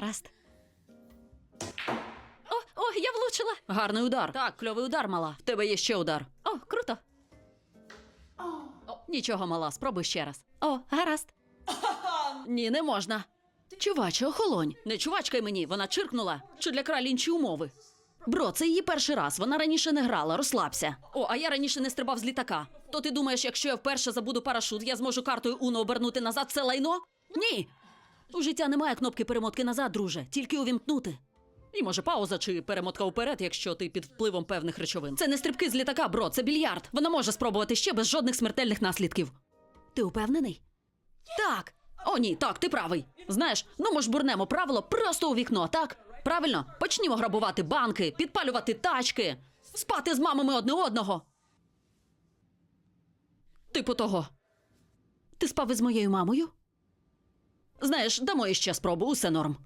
Гаразд. О, о, я влучила. Гарний удар. Так, кльовий удар, мала. В тебе є ще удар. О, круто. Нічого, мала, спробуй ще раз. О, гаразд. Ні, не можна. Чуваче, охолонь. Не чувачкай мені, вона чиркнула. Що для кралі інші умови. Бро, це її перший раз. Вона раніше не грала, розслабся. О, а я раніше не стрибав з літака. То ти думаєш, якщо я вперше забуду парашут, я зможу картою Уно обернути назад це лайно? Ні. У життя немає кнопки перемотки назад, друже, тільки увімкнути. І може пауза чи перемотка вперед, якщо ти під впливом певних речовин. Це не стрибки з літака, бро, це більярд. Вона може спробувати ще без жодних смертельних наслідків. Ти упевнений? Так. О, ні, так, ти правий. Знаєш, ну ми ж бурнемо правило просто у вікно, так? Правильно, почнімо грабувати банки, підпалювати тачки, спати з мамами одне одного. Типу того. Ти спав із моєю мамою? Знаєш, дамо іще спробу, усе норм.